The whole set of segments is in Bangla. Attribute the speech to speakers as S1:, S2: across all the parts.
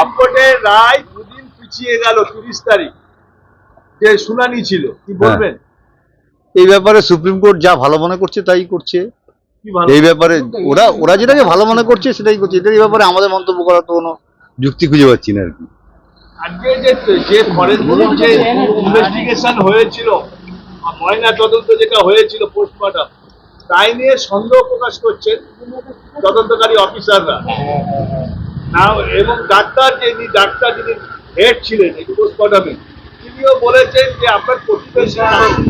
S1: আপকোর্টের রায় দুদিন পিছিয়ে গেল তিরিশ তারিখ। যে শুনানি ছিল কি বলবেন?
S2: এই ব্যাপারে সুপ্রিম কোর্ট যা ভালো মনে করছে তাই করছে। এই ব্যাপারে ওরা ওরা যেটাকে ভালো মনে করছে সেটাই করছে। এটার এই ব্যাপারে আমাদের মন্তব্য করার তো কোনো যুক্তি খুঁজে পাচ্ছি না আর কি।
S1: আজকে যে যে ফরেন্সিক যে ইনভেস্টিগেশন হয়েছিল আর ময়না তদন্ত যেটা হয়েছিল পোস্টমর্টম তাই নিয়ে সন্দেহ প্রকাশ করছেন তদন্তকারী অফিসাররা না এবং ডাক্তার যিনি ডাক্তার যিনি হেড ছিলেন এই পোস্টমর্টমে তিনিও বলেছেন যে আপনার প্রতিবেশী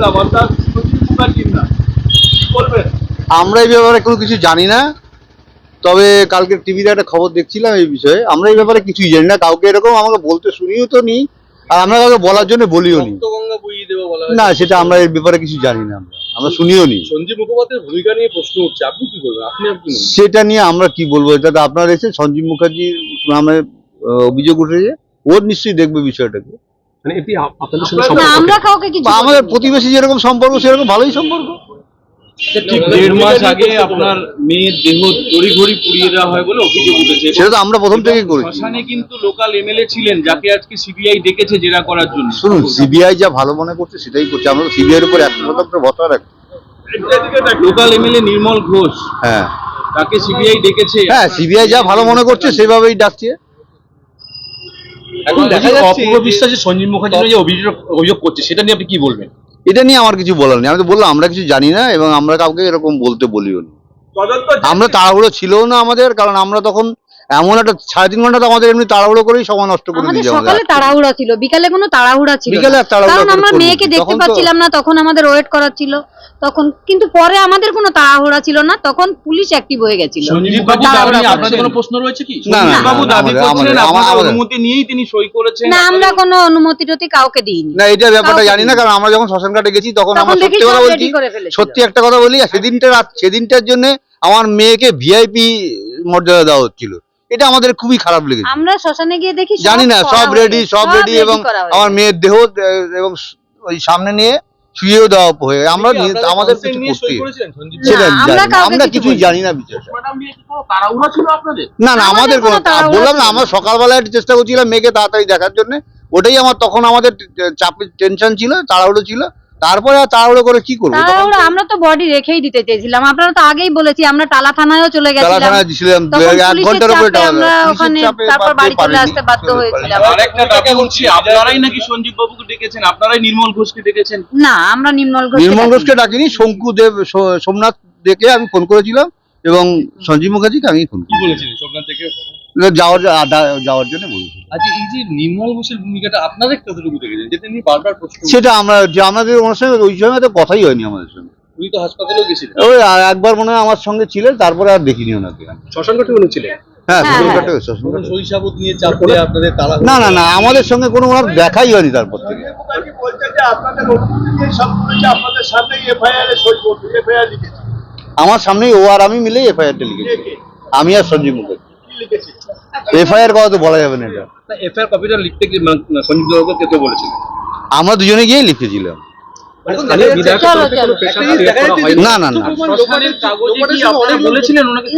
S1: নাম অর্থাৎ সুজিত মুখার্জির নাম কি বলবেন?
S2: আমরা এই ব্যাপারে কোনো কিছু জানি না তবে কালকে টিভিতে একটা খবর দেখছিলাম এই বিষয়ে। আমরা এই ব্যাপারে কিছুই জানি না কাউকে এরকম আমাকে বলতে শুনিও তো নি আর আমরা কাউকে বলার জন্য বলিও নি। না সেটা আমরা এই ব্যাপারে কিছু জানি না আমরা। আমরা শুনিও নি।
S3: সঞ্জীব মুখোপাধ্যায়ের ভূমিকা নিয়ে প্রশ্ন উঠছে। আপনি কি বলবেন? আপনি আর কি
S2: সেটা নিয়ে আমরা কি বলব? এটা তো আপনার এসে সঞ্জীব মুখার্জির নামে অভিযোগ উঠেছে ওর নিশ্চয়ই দেখবে বিষয়টাকে।
S3: মানে এটি আপনাদের সঙ্গে
S4: আমরা কাউকে কিছু
S2: আমাদের প্রতিবেশী যেরকম সম্পর্ক সেরকম ভালোই সম্পর্ক।
S5: দেড় মাস আগে আপনার মেয়ের দেহ তড়িঘড়ি পুড়িয়ে দেওয়া হয় বলে অভিযোগ উঠেছে।
S2: সেটা তো আমরা প্রথম থেকেই করেছি।
S5: শ্মশানে কিন্তু লোকাল এমএলএ ছিলেন যাকে আজকে সিবিআই ডেকেছে জেরা করার জন্য।
S2: শুনুন সিবিআই যা ভালো মনে করছে সেটাই করছে। আমরা সিবিআই এর উপর একশো শতাংশ ভরসা রাখি
S5: লোকাল এমএলএ নির্মল ঘোষ
S2: হ্যাঁ।
S5: তাকে সিবিআই ডেকেছে।
S2: হ্যাঁ সিবিআই যা ভালো মনে করছে সেভাবেই ডাকছে।
S3: এখন দেখা যাচ্ছে
S6: অপূর্ব বিশ্বাস যে সঞ্জীব মুখার্জি যে অভিযোগ অভিযোগ করছে সেটা নিয়ে আপনি কি বলবেন?
S2: এটা নিয়ে আমার কিছু বলার নেই। আমি তো বললাম আমরা কিছু জানি না এবং আমরা কাউকে এরকম বলতে বলিও না। আমরা তাড়াহুড়ো ছিলও না আমাদের কারণ আমরা তখন এমন একটা সাড়ে তিন ঘণ্টা তো আমাদের এমনি তাড়াহুড়ো করেই সময় নষ্ট করে
S4: আমাদের সকালে তাড়াহুড়া ছিল বিকালে কোনো তাড়াহুড়া ছিল না।
S2: বিকালে
S4: কারণ আমরা মেয়েকে দেখতে পাচ্ছিলাম না তখন আমাদের ওয়েট করার ছিল। তখন কিন্তু পরে আমাদের কোনো তাড়াহুড়া ছিল না তখন পুলিশ অ্যাক্টিভ হয়ে গেছিল।
S5: সঞ্জীব বাবু দাবি
S6: আপনাদের কোনো প্রশ্ন রয়েছে কি?
S2: না, না,
S5: বাবু দাবি করছেন
S2: আমাদের-
S5: আপনার অনুমতি নিয়েই তিনি সই করেছেন।
S4: না আমরা কোনো অনুমতি টতি কাউকে দিইনি।
S2: না এটা ব্যাপারটা জানি না কারণ আমরা যখন শ্মশান ঘাটে গেছি তখন আমরা সত্যি কথা বলছি
S4: করে।
S2: সত্যি একটা কথা বলি আর সেদিনটা রাত সেদিনটার জন্য আমার মেয়েকে ভিআইপি মর্যাদা দেওয়া হচ্ছিল। এটা আমাদের খুবই খারাপ লেগেছে।
S4: আমরা শ্মশানে গিয়ে দেখি সব
S2: জানি না সব রেডি সব রেডি এবং আমার মেয়ের দেহ এবং ওই সামনে নিয়ে শুয়েও দেওয়া হয়ে আমরা আমাদের কিছু করতে
S4: আমরা
S2: কিছুই জানি না
S5: আপনাদের?
S2: না না
S4: আমাদের
S2: কোনো বললাম না। আমরা সকালবেলায় একটু চেষ্টা করছিলাম মেয়েকে তাড়াতাড়ি দেখার জন্য। ওটাই আমার তখন আমাদের চাপে টেনশন ছিল তাড়াহুড়ো ছিল। তারপরে আর তাড়াহুড়ো করে কি করব?
S4: তাড়াহুড়া আমরা তো বডি রেখেই দিতে চেয়েছিলাম। আপনারা তো আগেই বলেছি আমরা টালা থানায়ও চলে গেছিলাম।
S2: থানায় ছিলাম এক ঘণ্টার উপরে
S4: আমরা ওখানে তারপর বাড়ি চলে আসতে বাধ্য হয়েছিলাম।
S5: আরেকটা দাবি করছি আপনারাই নাকি সঞ্জীব বাবুকে ডেকেছেন? আপনারাই নির্মল ঘোষকে ডেকেছেন?
S4: না আমরা নির্মল ঘোষ
S2: নির্মল ঘোষকে ডাকিনি শঙ্কু দেব সোমনাথ ডেকে আমি ফোন করেছিলাম এবং সঞ্জীব মুখার্জিকে আমি ফোন
S3: কি বলেছিলেন? সোমনাথ থেকে
S2: যাওয়ার যাওয়ার জন্য বলেছি।
S3: আচ্ছা এই যে নির্মল ঘোষের ভূমিকাটা আপনাদের কতটুকু দেখেছেন? যেটা নিয়ে বারবার প্রশ্ন
S2: সেটা আমরা যে আমাদের ওনার সঙ্গে ওই সময় তো কথাই হয়নি আমাদের সঙ্গে।
S3: উনি তো হাসপাতালেও গেছিলেন।
S2: ওই আর একবার মনে হয় আমার সঙ্গে ছিলেন তারপরে আর দেখিনি ওনাকে।
S3: শ্মশান ঘাটে উনি ছিলেন?
S2: হ্যাঁ
S4: হ্যাঁ,
S3: নিয়ে চাপ করে আপনাদের তালা
S2: না না না আমাদের সঙ্গে কোনো ওনার দেখাই হয়নি তারপর থেকে। আমার সামনেই ও আর আমি মিলেই এফআইআরটা লিখেছি।
S1: কে কে?
S2: আমি আর সঞ্জীব মুখার্জি। এফআইআর কথা তো বলা যাবে না এটা
S3: এফআইআর কপিটা লিখতে কি মানে সঞ্জীব বাবুকে কে বলেছিলেন
S2: আমরা দুজনে গিয়ে লিখেছিলাম? না না না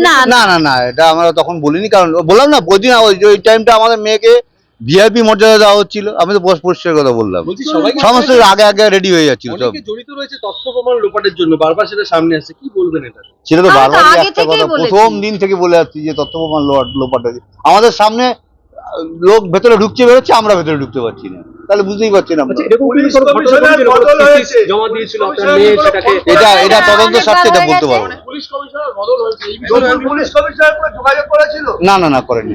S4: না
S2: না না না এটা আমরা তখন বলিনি কারণ বললাম না ওই দিন ওই ওই টাইমটা আমাদের মেয়েকে ভিআইপি মর্যাদা দেওয়া হচ্ছিল আমি তো বস পরিষ্কার কথা বললাম। সমস্ত আগে আগে রেডি হয়ে যাচ্ছিল সব।
S3: জড়িত রয়েছে তথ্য প্রমাণ লোপাটের জন্য বারবার সেটা সামনে আসছে কি বলবেন এটা?
S2: সেটা তো বারবার একটা কথা প্রথম দিন থেকে বলে যাচ্ছি যে তথ্য প্রমাণ লোপাট আমাদের সামনে লোক ভেতরে ঢুকছে বেরোচ্ছে আমরা ভেতরে ঢুকতে পারছি না। তাহলে বুঝতেই পারছি না আমরা।
S3: সেটাকে
S1: ফোন
S2: এটা এটা তদন্ত স্বার্থে এটা বলতে পারব। না। না না না করেনি।